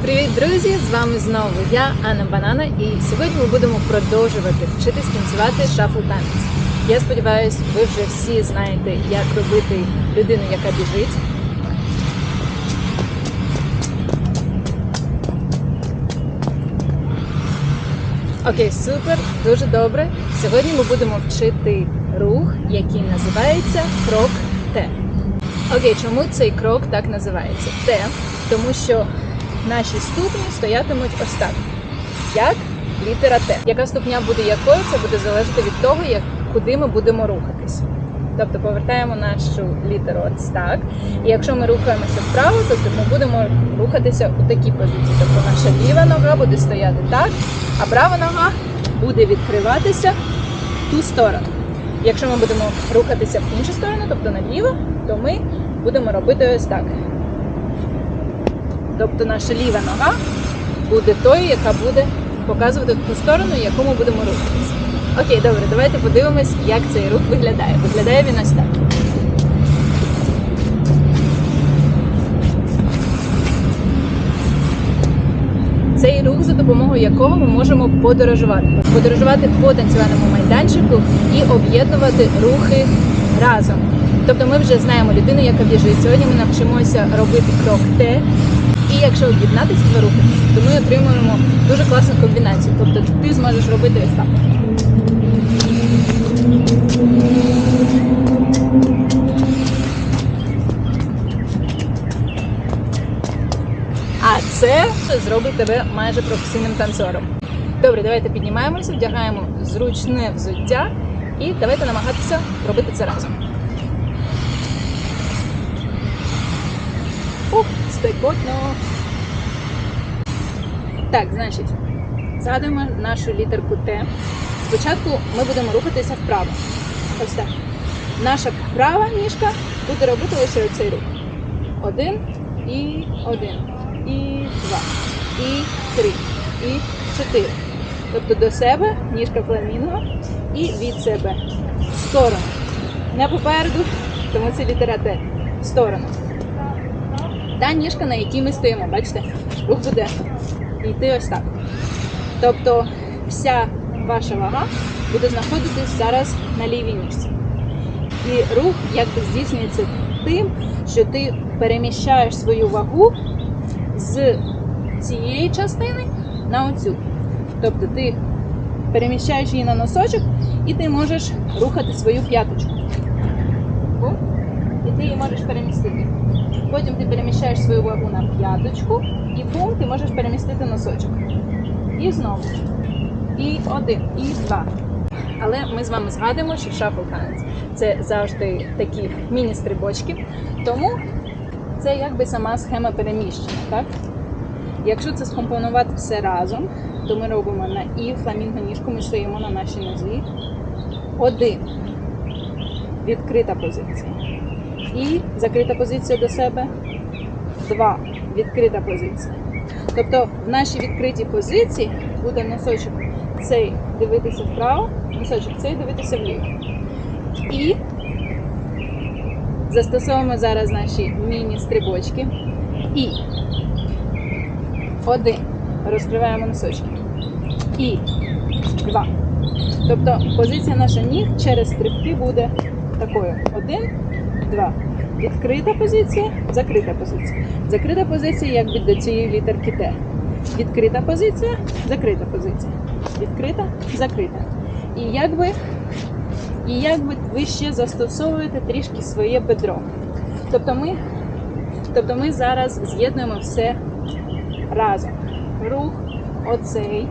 Привіт, друзі! З вами знову я, Анна Банана, і сьогодні ми будемо продовжувати вчитись танцювати шафл танець. Я сподіваюся, ви вже всі знаєте, як робити людину, яка біжить. Окей, супер, дуже добре. Сьогодні ми будемо вчити рух, який називається крок Т. Окей, чому цей крок так називається? Т, тому що наші ступні стоятимуть ось так. Як літера Т. Яка ступня буде якою, це буде залежати від того, як, куди ми будемо рухатись. Тобто повертаємо нашу літеру ось так. І якщо ми рухаємося вправо, то ми будемо рухатися у такій позиції. Тобто наша ліва нога буде стояти так, а права нога буде відкриватися в ту сторону. Якщо ми будемо рухатися в іншу сторону, тобто наліво, то ми будемо робити ось так. Тобто наша ліва нога буде тою, яка буде показувати ту сторону, яку ми будемо рухатися. Окей, добре, давайте подивимось, як цей рух виглядає. Виглядає він ось так. Цей рух, за допомогою якого ми можемо подорожувати. Подорожувати по танцювальному майданчику і об'єднувати рухи разом. Тобто ми вже знаємо людину, яка біжить. Сьогодні ми навчимося робити крок Т. І якщо об'єднати ці два рухи, то ми отримуємо дуже класну комбінацію. Тобто ти зможеш робити ось так. А це зробить тебе майже професійним танцором. Добре, давайте піднімаємося, вдягаємо зручне взуття і давайте намагатися робити це разом. Спекотно. Так, значить, згадуємо нашу літерку Т. Спочатку ми будемо рухатися вправо. Ось так. Наша права ніжка буде робити лише оцей рух. Один і один. І два. І три. І чотири. Тобто до себе ніжка фламінго і від себе в сторону. Не попереду, тому це літера Т. В сторону. Та ніжка, на якій ми стоїмо, бачите, рух буде йти ось так. Тобто вся ваша вага буде знаходитись зараз на лівій ніжці. І рух якби здійснюється тим, що ти переміщаєш свою вагу з цієї частини на оцю. Тобто ти переміщаєш її на носочок і ти можеш рухати свою п'яточку. І ти її можеш перемістити. Потім ти переміщаєш свою вагу на п'яточку, і бум, ти можеш перемістити носочок. І знову. І один, і два. Але ми з вами згадуємо, що шафл танець це завжди такі міні-стрибочки. Тому це якби сама схема переміщення. так? Якщо це скомпонувати все разом, то ми робимо на і фламінго ніжку, ми стоїмо на нашій нозі. Один. Відкрита позиція. І закрита позиція до себе. Два. Відкрита позиція. Тобто в нашій відкритій позиції буде носочок цей дивитися вправо, носочок цей дивитися вліво. І застосовуємо зараз наші міні-стрибочки. І один. Розкриваємо носочки. І два. Тобто позиція наша ніг через стрибки буде такою. Один, два. Відкрита позиція, закрита позиція. Закрита позиція якби до цієї літерки Т. Відкрита позиція, закрита позиція. Відкрита, закрита. І якби, і якби ви ще застосовуєте трішки своє бедро. Тобто ми, тобто ми зараз з'єднуємо все разом. Рух, оцей,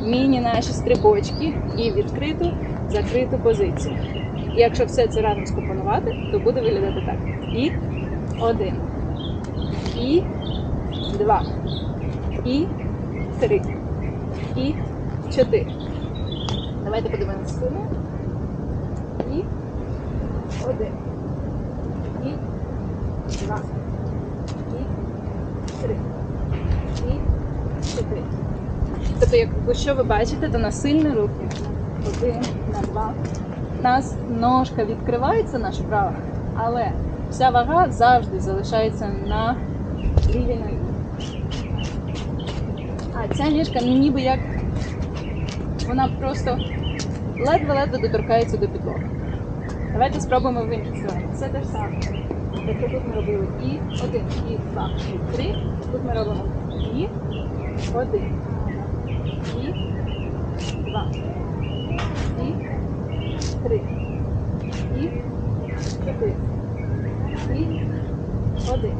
міні наші стрибочки і відкриту, закриту позицію. І якщо все це разом скомпонувати, то буде виглядати так. І один. І два. І три. І чотири. Давайте подивимося сюди. І один. І два. І три. І чотири. Тобто, якщо ви бачите, то на сильний рух. Один, на два. У нас ножка відкривається наша права, але вся вага завжди залишається на лівій ногі. ця ніжка ну, ніби як вона просто ледве-ледве доторкається до підлоги. Давайте спробуємо в іншу сторону. Все те ж саме. Тобто тут ми робили і один, і два, і три. Тут ми робимо і один, і два, три, і чотири, і один.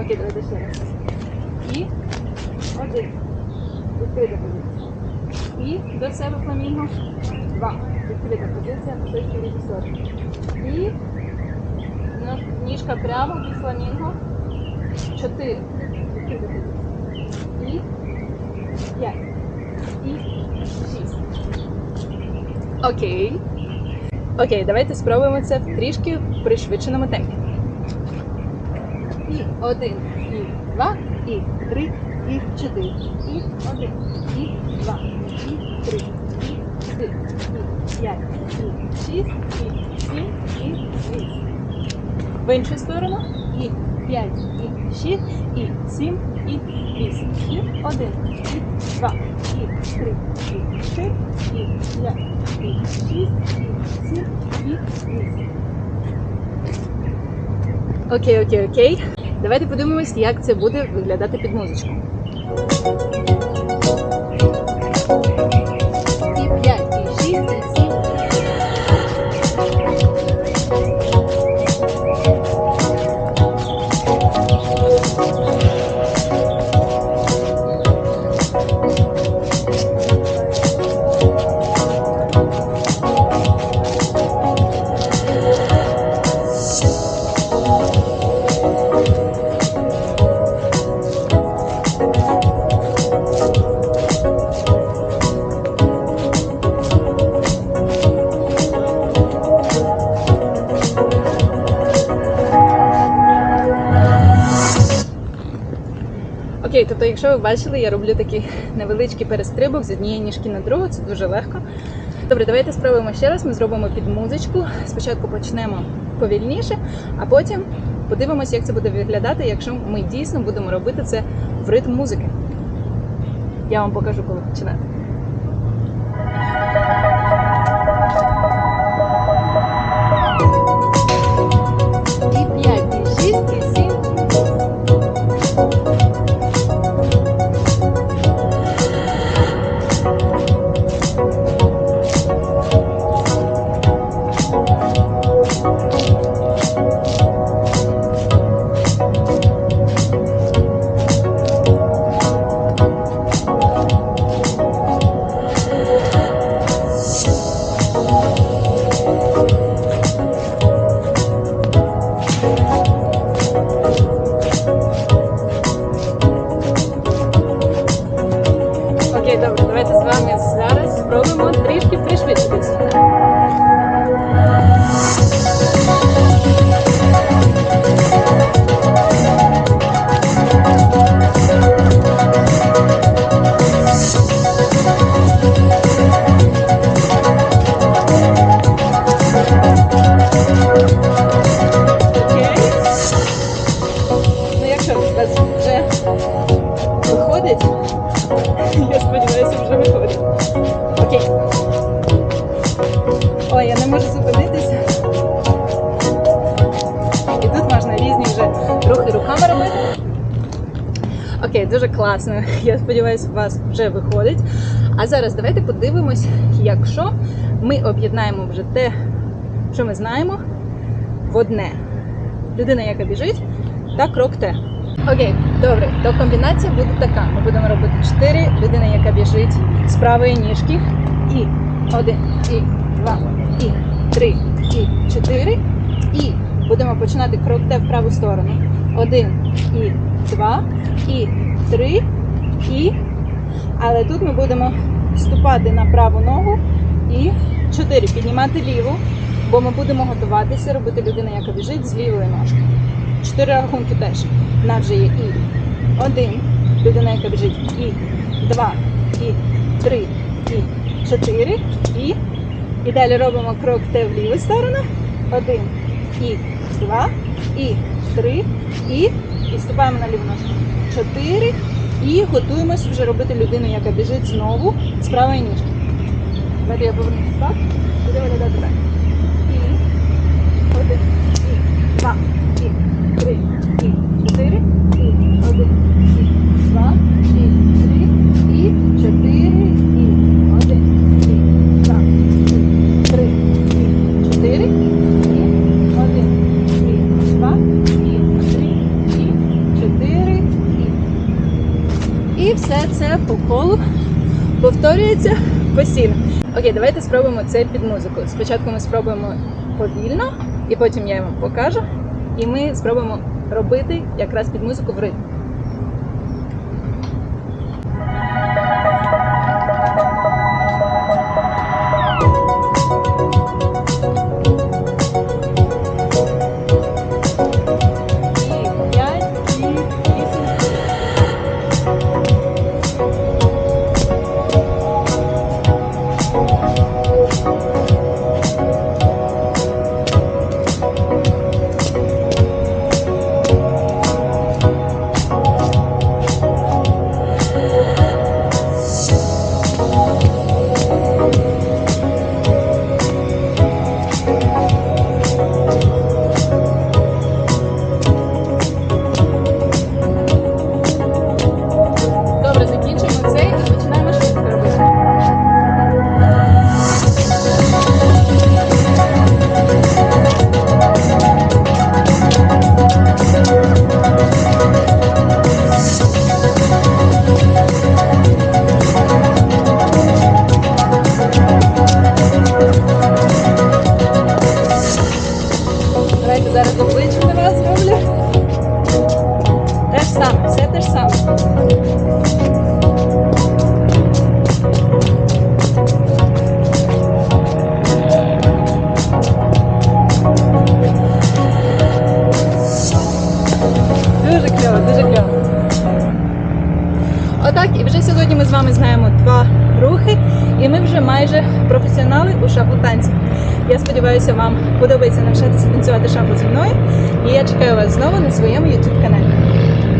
Окей, давайте ще раз. І один. Відкрита позиція. І до себе фламінго. Два. Відкрита позиція на впереді сторони. І ніжка прямо під фламінго. Чотири. Відкрита позиція. І п'ять. І шість. Окей. Окей, давайте спробуємо це в трішки пришвидшеному темпі. І один, і два, і три, і чотири, і один, і два, і три, і чотири, і п'ять, і шість, і сім, і вісім. В іншу сторону. І п'ять, і 6, і 7, і 8, І один, і два, і три, і 4, і п'ять, і 6, і сім, і вісім. Окей, окей, окей. Давайте подивимось, як це буде виглядати під музичку. Окей, тобто, якщо ви бачили, я роблю такий невеличкий перестрибок з однієї ніжки на другу, це дуже легко. Добре, давайте спробуємо ще раз. Ми зробимо під музичку. Спочатку почнемо повільніше, а потім подивимося, як це буде виглядати, якщо ми дійсно будемо робити це в ритм музики. Я вам покажу, коли починати. Окей, дуже класно. Я сподіваюся, у вас вже виходить. А зараз давайте подивимось, якщо ми об'єднаємо вже те, що ми знаємо, в одне. Людина, яка біжить, та крок Т. Окей, добре, то комбінація буде така. Ми будемо робити 4, людина, яка біжить з правої ніжки. І один, і два, і три, і чотири. І будемо починати крок Т в праву сторону. Один, і два, і три, і. Але тут ми будемо ступати на праву ногу і чотири. Піднімати ліву, бо ми будемо готуватися робити людина, яка біжить з лівої ножки. Чотири рахунки теж. Нас вже є і один, людина, яка біжить, і два, і три, і чотири, і. І далі робимо крок Т в ліву сторону. Один, і два, і три, і. І ступаємо на ліву ножку. Чотири, І готуємось вже робити людину, яка біжить знову з правої ніжки. Давайте я повернуся так. Буде виглядати так. І один, і два, і три, і чотири, і один, і два, і три, і чотири, і один, і два, і три, і чотири, і один, і два, і три, і чотири, і. І все це колу повторюється постійно. Окей, давайте спробуємо це під музику. Спочатку ми спробуємо повільно, і потім я вам покажу. І ми спробуємо робити якраз під музику в ритм. Я сподіваюся, вам подобається навчатися танцювати шафу зі мною. І я чекаю вас знову на своєму YouTube каналі.